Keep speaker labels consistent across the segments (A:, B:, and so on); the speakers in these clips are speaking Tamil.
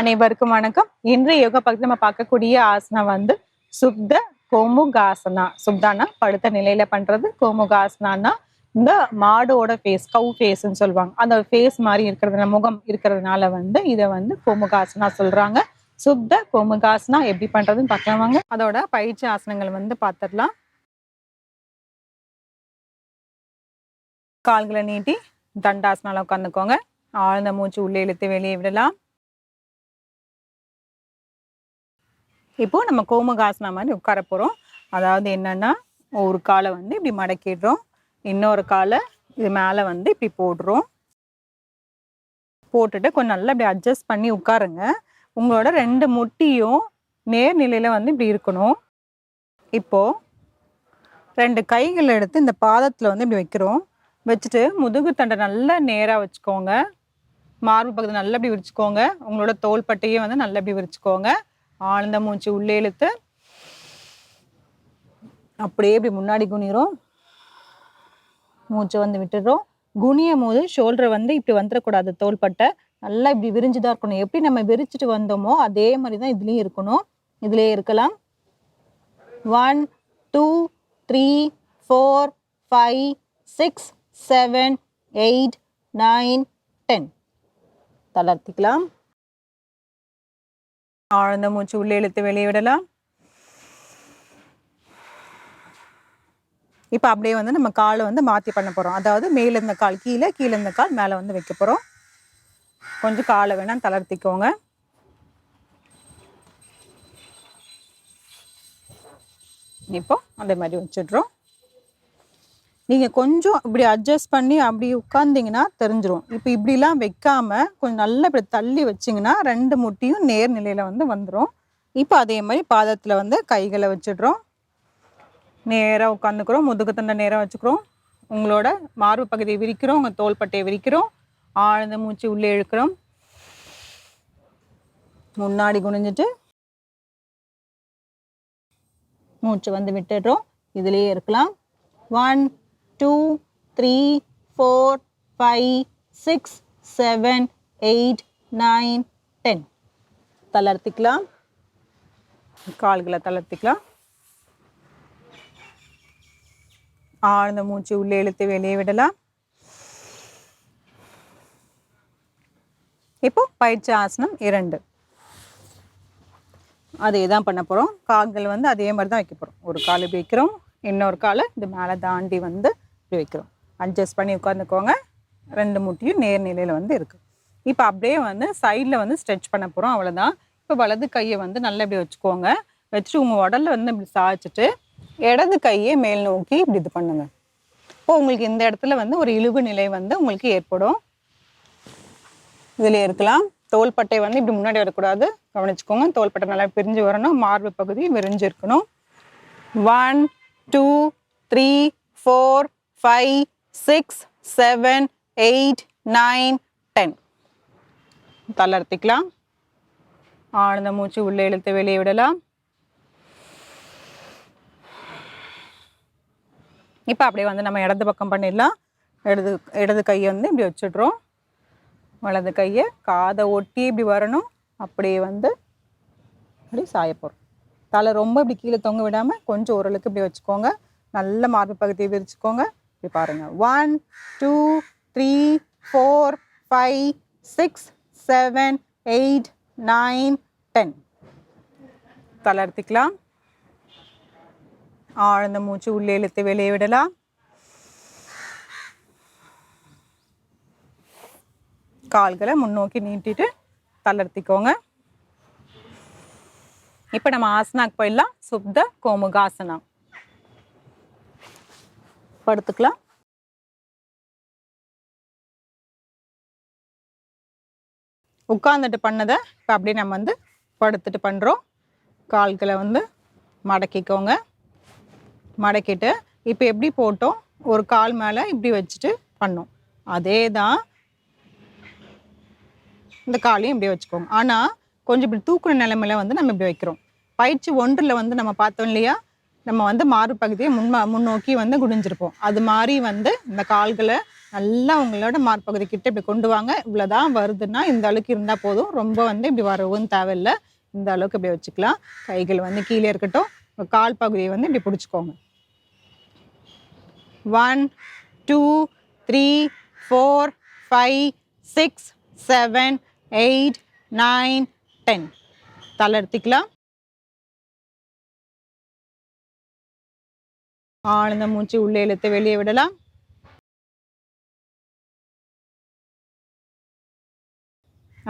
A: அனைவருக்கும் வணக்கம். இன்று யோகா பகுதியில் நம்ம பார்க்கக்கூடிய ஆசனம் வந்து சுப்த கோமுகாசனா. சுப்தானா? படுத்த நிலையில பண்றது கோமுகாசனானா இந்த மாடோட ஃபேஸ் கவு ஃபேஸ்ன்னு சொல்லுவாங்க. அந்த ஃபேஸ் மாதிரி இருக்கிறது முகம் இருக்கிறதுனால வந்து இதை வந்து கோமுகாசனா சொல்றாங்க. சுப்த கோமுகாசனா எப்படி பண்றதுன்னு பார்க்கலாம் வாங்க. அதோட பயிற்சி ஆசனங்கள் வந்து பார்த்துடலாம். கால்களை நீட்டி தண்டாசனால உட்காந்துக்கோங்க ஆழ்ந்த மூச்சு உள்ளே இழுத்து வெளியே விடலாம். இப்போது நம்ம கோமுகாசனா மாதிரி உட்கார போகிறோம் அதாவது என்னென்னா ஒரு காலை வந்து இப்படி மடக்கிடுறோம். இன்னொரு காலை இது மேலே வந்து இப்படி போடுறோம். போட்டுட்டு கொஞ்சம் நல்லா இப்படி அட்ஜஸ்ட் பண்ணி உட்காருங்க. உங்களோட ரெண்டு முட்டியும் நேர்நிலையில் வந்து இப்படி இருக்கணும். இப்போது ரெண்டு கைகள் எடுத்து இந்த பாதத்தில் வந்து இப்படி வைக்கிறோம். வச்சுட்டு முதுகு தண்டை நல்லா நேராக வச்சுக்கோங்க. மார்பு பகுதி நல்லா இப்படி விரிச்சுக்கோங்க. உங்களோட தோள்பட்டையை வந்து நல்லா இப்படி விரிச்சுக்கோங்க. ஆழ்ந்த மூச்சு உள்ளே இழுத்து அப்படியே இப்படி முன்னாடி குனிறோம் மூச்சை வந்து விட்டுடுறோம். குனியும் போது ஷோல்டரை வந்து இப்படி வந்துடக்கூடாது. தோள்பட்டை நல்லா இப்படி விரிஞ்சுதான் இருக்கணும். எப்படி நம்ம விரிச்சிட்டு வந்தோமோ அதே மாதிரி தான் இதுலேயும் இருக்கணும். இதுலேயே இருக்கலாம். One two three four five six seven eight nine ten தளர்த்திக்கலாம். ஆழ்ந்த மூச்சு உள்ளே இழுத்து வெளியே விடலாம். இப்போ அப்படியே வந்து நம்ம காலை வந்து மாற்றி பண்ண போகிறோம் அதாவது மேலே இருந்த கால் கீழே கீழே இருந்த கால் மேலே வந்து வைக்க போகிறோம் கொஞ்சம் காலை வேணால் தளர்த்திக்கோங்க. இப்போ அதே மாதிரி வச்சிடுறோம். நீங்கள் கொஞ்சம் இப்படி அட்ஜஸ்ட் பண்ணி அப்படி உட்காந்திங்கன்னா தெரிஞ்சிரும். இப்போ இப்படிலாம் வைக்காம கொஞ்சம் நல்லா இப்படி தள்ளி வச்சிங்கன்னா ரெண்டு முட்டியும் நேர் நிலையில் வந்து வந்துடும் இப்போ அதே மாதிரி பாதத்தில் வந்து கைகளை வச்சிடுறோம். நேராக உட்காந்துக்கிறோம் முதுகு தண்டை நேராக வச்சுக்கிறோம். உங்களோட மார்பு பகுதியை விரிக்கிறோம். உங்கள் தோள்பட்டையை விரிக்கிறோம். ஆழ்ந்த மூச்சு உள்ளே இழுக்கிறோம். முன்னாடி குனிஞ்சிட்டு மூச்சு வந்து விட்டுடுறோம். இதுலேயே இருக்கலாம். One two three four five six seven eight nine ten தளர்த்திக்கலாம். கால்களை தளர்த்திக்கலாம். ஆழ்ந்த மூச்சு உள்ளே இழுத்து வெளியே விடலாம். இப்போ பயிற்சி ஆசனம் இரண்டு. அதே தான் பண்ண போகிறோம் கால்கள் வந்து அதே மாதிரி தான் வைக்க போகிறோம் ஒரு கால் இப்படி வைக்கிறோம். இன்னொரு காலை இது மேலே தாண்டி வந்து இப்படி வைக்கிறோம். அட்ஜஸ்ட் பண்ணி உட்காந்துக்கோங்க ரெண்டு முட்டியும் நேர்நிலையில் வந்து இருக்குது இப்போ அப்படியே வந்து சைடில் வந்து ஸ்ட்ரெச் பண்ண போகிறோம் அவ்வளோதான் இப்போ வலது கையை வந்து நல்லா இப்படி வச்சுக்கோங்க. வச்சுட்டு உங்கள் உடலில் வந்து இப்படி சாய்ச்சிட்டு இடது கையை மேல் நோக்கி இப்படி இது பண்ணுங்க. இப்போ உங்களுக்கு இந்த இடத்துல வந்து ஒரு இழுவு நிலை வந்து உங்களுக்கு ஏற்படும். இதில் இருக்கலாம். தோள்பட்டை வந்து இப்படி முன்னாடி வரக்கூடாது. கவனிச்சுக்கோங்க. தோள்பட்டை நல்லா பிரிஞ்சு வரணும். மார்பு பகுதி விரிஞ்சு இருக்கணும் one two three four five six seven eight nine ten தளர்த்திக்கலாம். ஆழ்ந்த மூச்சு உள்ளே இழுத்து வெளியே விடலாம். இப்போ அப்படியே வந்து நம்ம இடது பக்கம் பண்ணிடலாம். இடது இடது கையை வந்து இப்படி வச்சுட்றோம். வலது கையை காதை ஒட்டி இப்படி வரணும். அப்படியே வந்து அப்படி சாய போகிறோம் தலை ரொம்ப இப்படி கீழே தொங்க விடாமல் கொஞ்சம் ஓரளவுக்கு இப்படி வச்சுக்கோங்க. நல்ல மார்பு பகுதியை விரிச்சுக்கோங்க. இப்படி பாருங்கள் one two three four five six seven eight nine ten தளர்த்திக்கலாம் ஆழ்ந்த மூச்சு உள்ளே இழுத்து வெளியே விடலாம். கால்களை முன்னோக்கி நீட்டிட்டு தளர்த்திக்கோங்க இப்போ நம்ம ஆசனாக்கு போயிடலாம். சுப்த கோமுகாசனா படுத்துக்கலாம். உட்காந்துட்டு பண்ணதை இப்போ அப்படியே நம்ம வந்து படுத்துட்டு பண்ணுறோம் கால்களை வந்து மடக்கிக்கோங்க. மடக்கிட்டு இப்போ எப்படி போட்டோம்? ஒரு கால் மேலே இப்படி வச்சுட்டு பண்ணோம். அதே தான் இந்த காலையும் இப்படி வச்சுக்கோங்க. ஆனால் கொஞ்சம் இப்படி தூக்குன நிலைமையில வந்து நம்ம இப்படி வைக்கிறோம். பயிற்சி ஒன்றில் வந்து நம்ம பார்த்தோம் இல்லையா? நம்ம வந்து மாறு பகுதியை முன்மா முன்னோக்கி வந்து குடிஞ்சிருப்போம். அது மாதிரி வந்து இந்த கால்களை நல்லா உங்களோட மார்பகுதி கிட்ட இப்படி கொண்டு வாங்க. இவ்வளோதான் வருதுன்னா இந்த அளவுக்கு இருந்தால் போதும். ரொம்ப வந்து இப்படி வரவும் தேவையில்லை. இந்த அளவுக்கு இப்படி வச்சுக்கலாம். கைகள் வந்து கீழே இருக்கட்டும். கால் பகுதியை வந்து இப்படி பிடிச்சிக்கோங்க. One two three four five six seven eight nine ten தளர்த்திக்கலாம் ஆழ்ந்த மூச்சு உள்ளே இழுத்து வெளியே விடலாம்.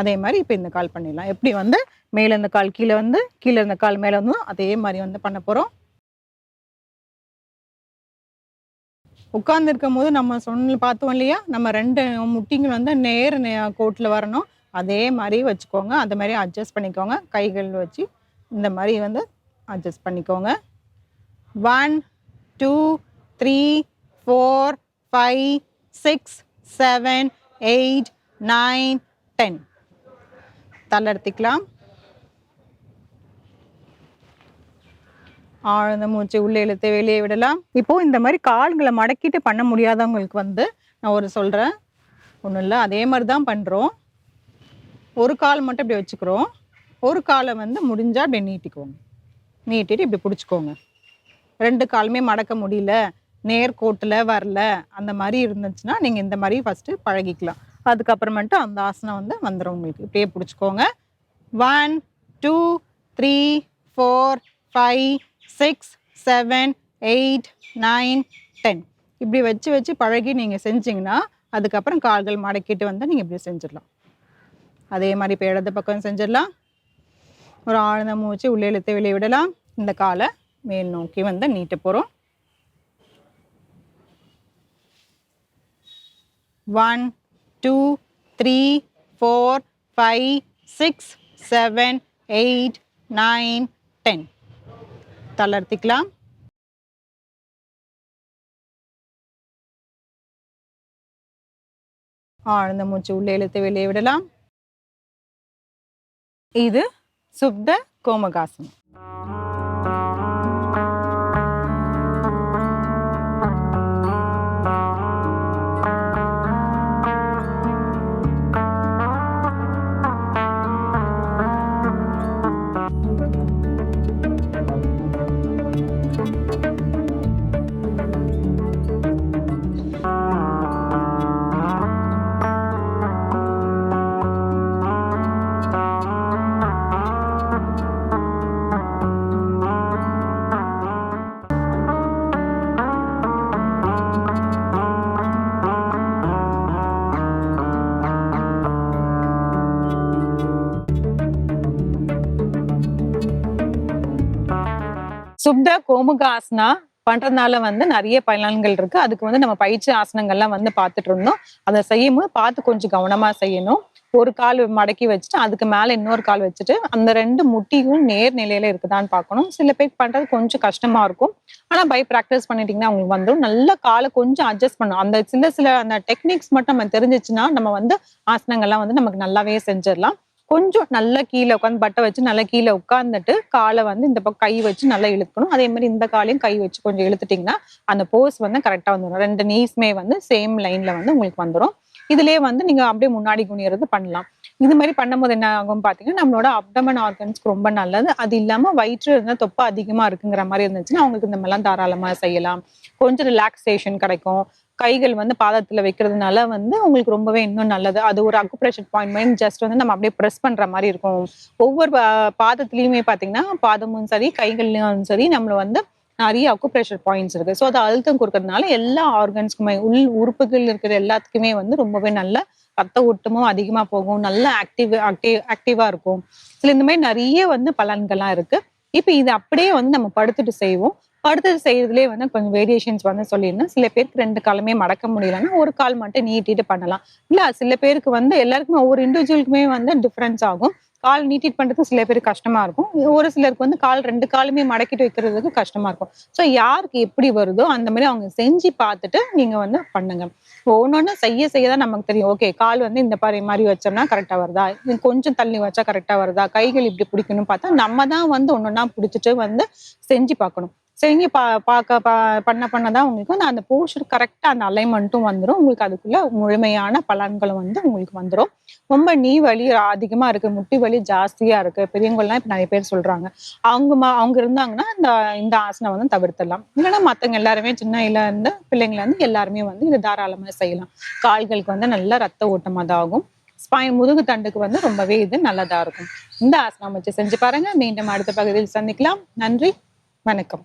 A: அதே மாதிரி இப்போ இந்த கால் பண்ணிடலாம். எப்படி வந்து மேலே இந்த கால் கீழே வந்து கீழே இருந்த கால் மேலே வந்து அதே மாதிரி வந்து பண்ண போகிறோம் உட்கார்ந்துருக்கும் போது நம்ம சொன்ன பார்த்தோம் இல்லையா? நம்ம ரெண்டு முட்டிங்கள் வந்து நேர் கோட்டில் வரணும். அதே மாதிரி வச்சுக்கோங்க. அந்த மாதிரி அட்ஜஸ்ட் பண்ணிக்கோங்க. கைகள் வச்சு இந்த மாதிரி வந்து அட்ஜஸ்ட் பண்ணிக்கோங்க. One two three four five six seven eight nine ten தளர்த்திக்கலாம் ஆழ்ந்த மூச்சு உள்ளே இழுத்து வெளியே விடலாம். இப்போது இந்த மாதிரி கால்களை மடக்கிட்டு பண்ண முடியாதவங்களுக்கு வந்து நான் ஒரு சொல்கிறேன் ஒன்றும் இல்லை அதே மாதிரி தான் பண்ணுறோம் ஒரு கால் மட்டும் இப்படி வச்சுக்கிறோம். ஒரு காலை வந்து முடிஞ்சால் அப்படியே நீட்டிக்குவோங்க நீட்டிட்டு இப்படி பிடிச்சிக்கோங்க. ரெண்டு காலுமே மடக்க முடியல. நேர்கோட்டில் வரல. அந்த மாதிரி இருந்துச்சுன்னா நீங்கள் இந்த மாதிரி ஃபஸ்ட்டு பழகிக்கலாம். அதுக்கப்புறமேட்டு அந்த ஆசனம் வந்து வந்துடும் உங்களுக்கு. இப்படியே பிடிச்சிக்கோங்க. One two three four five six seven eight nine ten இப்படி வச்சு வச்சு பழகி நீங்கள் செஞ்சிங்கன்னா அதுக்கப்புறம் கால்கள் மடக்கிட்டு வந்து நீங்கள் இப்படி செஞ்சிடலாம். அதே மாதிரி இப்போ இடது பக்கம் செஞ்சிடலாம். ஒரு ஆழ்ந்த மூச்சு உள்ளே இழுத்து வெளியே விடலாம். இந்த காலை மேல் நோக்கி வந்து நீட்ட போகிறோம் one two three four five six seven eight nine ten தளர்த்திக்கலாம். ஆழ்ந்த மூச்சு உள்ளே இழுத்து வெளியே விடலாம். இது சுப்த கோமகாசனம். சுப்த கோமுகாசனா பண்றதுனால வந்து நிறைய பயன்கள் இருக்கு. அதுக்கு வந்து நம்ம பயிற்சி ஆசனங்கள்லாம் வந்து பார்த்துட்டு இருந்தோம். அதை செய்யும்போது பார்த்து கொஞ்சம் கவனமா செய்யணும். ஒரு கால் மடக்கி வச்சுட்டு அதுக்கு மேல இன்னொரு கால் வச்சுட்டு அந்த ரெண்டு முட்டியும் நேர் நிலையில இருக்குதான்னு பார்க்கணும். சில பேர் பண்றது கொஞ்சம் கஷ்டமா இருக்கும். ஆனா பை ப்ராக்டிஸ் பண்ணிட்டீங்கன்னா அவங்களுக்கு வந்துடும். நல்ல காலை கொஞ்சம் அட்ஜஸ்ட் பண்ணும் அந்த சில சில அந்த டெக்னிக்ஸ் மட்டும் நம்ம தெரிஞ்சிச்சுன்னா நம்ம வந்து ஆசனங்கள்லாம் வந்து நமக்கு நல்லாவே செஞ்சிடலாம். கொஞ்சம் நல்லா கீழே உட்காந்து பட்டை வச்சு நல்லா கீழே உட்காந்துட்டு காலை வந்து இந்த பக்கம் கை வச்சு நல்லா இழுக்கணும். அதே மாதிரி இந்த காலையும் கை வச்சு கொஞ்சம் இழுத்துட்டிங்கன்னா அந்த போஸ் வந்து கரெக்டாக வந்துடும் ரெண்டு நீஸ்மே வந்து சேம் லைன்ல வந்து உங்களுக்கு வந்துடும் இதுலயே வந்து நீங்க அப்படியே முன்னாடி குனியறது பண்ணலாம். இது மாதிரி பண்ணும்போது என்ன ஆகும் பாத்தீங்கன்னா நம்மளோட அப்டமன் ஆர்கன்ஸ்க்கு ரொம்ப நல்லது. அது இல்லாம வயிற்று இருந்தால் தொப்பை அதிகமா இருக்குங்கிற மாதிரி இருந்துச்சுன்னா அவங்களுக்கு இந்த மாதிரிலாம் தாராளமா செய்யலாம். கொஞ்சம் ரிலாக்ஸேஷன் கிடைக்கும். கைகள் வந்து பாதத்துல வைக்கிறதுனால வந்து உங்களுக்கு ரொம்பவே இன்னும் நல்லது. அது ஒரு அக்குப்ரெஷர் பாயிண்ட் ஜஸ்ட் வந்து நம்ம அப்படியே ப்ரெஸ் பண்ற மாதிரி இருக்கும். ஒவ்வொரு பா- பாதத்துலயுமே பாத்தீங்கன்னா பாதமும் சரி கைகள்லயும் சரி நம்மள வந்து நிறைய அக்குப்ரெஷர் பாயிண்ட்ஸ் இருக்கு. ஸோ அது அழுத்தம் கொடுக்கறதுனால எல்லா ஆர்கன்ஸ்க்குமே உள் உறுப்புகள் இருக்கிற எல்லாத்துக்குமே வந்து ரொம்பவே நல்ல ரத்த ஓட்டமும் அதிகமா போகும். நல்ல ஆக்டிவ் ஆக்டிவ் ஆக்டிவா இருக்கும். சில இந்த மாதிரி நிறைய வந்து பலன்கள்லாம் இருக்கு. இப்போ இது அப்படியே வந்து நம்ம படுத்துட்டு செய்வோம். அடுத்தது செய்யறதுலேயே வந்து கொஞ்சம் வேரியேஷன்ஸ் வந்து சொல்லியிருந்தேன். சில பேருக்கு ரெண்டு காலமே மடக்க முடியலன்னா ஒரு கால் மட்டும் நீட்டிட்டு பண்ணலாம். இல்ல சில பேருக்கு வந்து எல்லாருக்குமே ஒவ்வொரு இண்டிவிஜுவலுக்குமே வந்து டிஃப்ரென்ஸ் ஆகும். கால் நீட்டிட் பண்றதுக்கு சில பேருக்கு கஷ்டமா இருக்கும். ஒரு சிலருக்கு வந்து கால் ரெண்டு காலுமே மடக்கிட்டு வைக்கிறதுக்கு கஷ்டமா இருக்கும். ஸோ யாருக்கு எப்படி வருதோ அந்த மாதிரி அவங்க செஞ்சு பார்த்துட்டு நீங்க வந்து பண்ணுங்க. ஒன்னொன்னு செய்ய செய்ய தான் நமக்கு தெரியும். ஓகே கால் வந்து இந்த பாரு மாதிரி வச்சோம்னா கரெக்டா வருதா? கொஞ்சம் தள்ளி வச்சா கரெக்டா வருதா? கைகள் இப்படி பிடிக்கணும் பார்த்தா நம்ம தான் வந்து ஒன்னொன்னா பிடிச்சிட்டு வந்து செஞ்சு பார்க்கணும். செய்யுங்க பா பார்க்க பா பண்ண பண்ண தான் உங்களுக்கு வந்து அந்த போர்ஷன் கரெக்டாக அந்த அலைன்மெண்ட்டும் வந்துடும் உங்களுக்கு அதுக்குள்ள முழுமையான பலன்களும் வந்து உங்களுக்கு வந்துடும் ரொம்ப நீ வலி அதிகமாக இருக்குது முட்டி வலி ஜாஸ்தியாக இருக்குது பெரியவங்கள்லாம் இப்போ நிறைய பேர் சொல்கிறாங்க அவங்க ம- அவங்க இருந்தாங்கன்னா இந்த இந்த ஆசனம் வந்து தவிர்த்திடலாம். இல்லைன்னா மற்றவங்க எல்லாருமே சின்ன இருந்து பிள்ளைங்கள இருந்து எல்லாருமே வந்து இதை தாராளமாக செய்யலாம். கால்களுக்கு வந்து நல்ல ரத்த ஓட்டம் அதாகும். ஸ்பைன் முதுகு தண்டுக்கு வந்து ரொம்பவே இது நல்லதாக இருக்கும். இந்த ஆசனம் வச்சு செஞ்சு பாருங்க. மீண்டும் அடுத்த பகுதியில் சந்திக்கலாம். நன்றி. வணக்கம்.